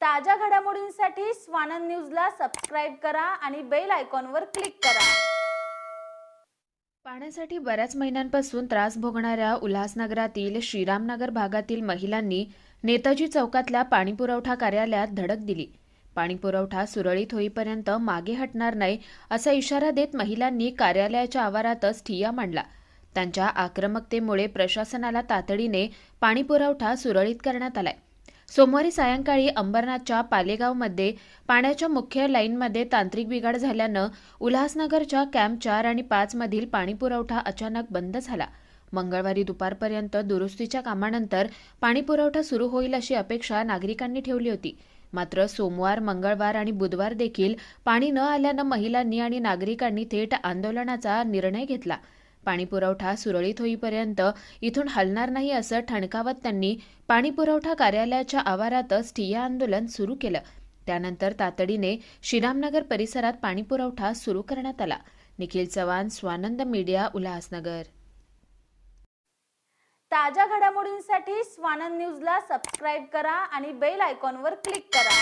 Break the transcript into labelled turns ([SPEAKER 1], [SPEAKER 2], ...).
[SPEAKER 1] ताज्या घडामोडींसाठी स्वानंद न्यूजला सबस्क्राईब करा आणि बेल आयकॉनवर क्लिक करा.
[SPEAKER 2] पाण्यासाठी बऱ्याच महिन्यांपासून त्रास भोगणाऱ्या उल्हासनगरातील श्रीरामनगर भागातील महिलांनी नेताजी चौकातल्या पाणीपुरवठा कार्यालयात धडक दिली. पाणीपुरवठा सुरळीत होईपर्यंत मागे हटणार नाही असा इशारा देत महिलांनी कार्यालयाच्या आवारातच ठिया मांडला. त्यांच्या आक्रमकतेमुळे प्रशासनाला तातडीने पाणीपुरवठा सुरळीत करण्यात आलाय. सोमवारी सायंकाळी अंबरनाथच्या पालेगावमध्ये पाण्याच्या मुख्य लाईनमध्ये तांत्रिक बिघाड झाल्यानं उल्हासनगरच्या कॅम्प चार आणि पाच मधील पाणीपुरवठा अचानक बंद झाला. मंगळवारी दुपारपर्यंत दुरुस्तीच्या कामानंतर पाणीपुरवठा सुरू होईल अशी अपेक्षा नागरिकांनी ठेवली होती. मात्र सोमवार मंगळवार आणि बुधवार देखील पाणी न आल्यानं महिलांनी आणि नागरिकांनी थेट आंदोलनाचा निर्णय घेतला. पाणीपुरवठा सुरळीत होईपर्यंत इथून हलणार नाही असं ठणकावत त्यांनी पाणीपुरवठा कार्यालयाच्या आवारातच ठिय्या आंदोलन सुरू केलं. त्यानंतर तातडीने श्रीरामनगर परिसरात पाणीपुरवठा सुरू करण्यात आला. निखिल चव्हाण स्वानंद मीडिया उल्हासनगर.
[SPEAKER 1] ताज्या घडामोडींसाठी स्वानंद न्यूजला सबस्क्राईब करा आणि बेल आयकॉनवर क्लिक करा.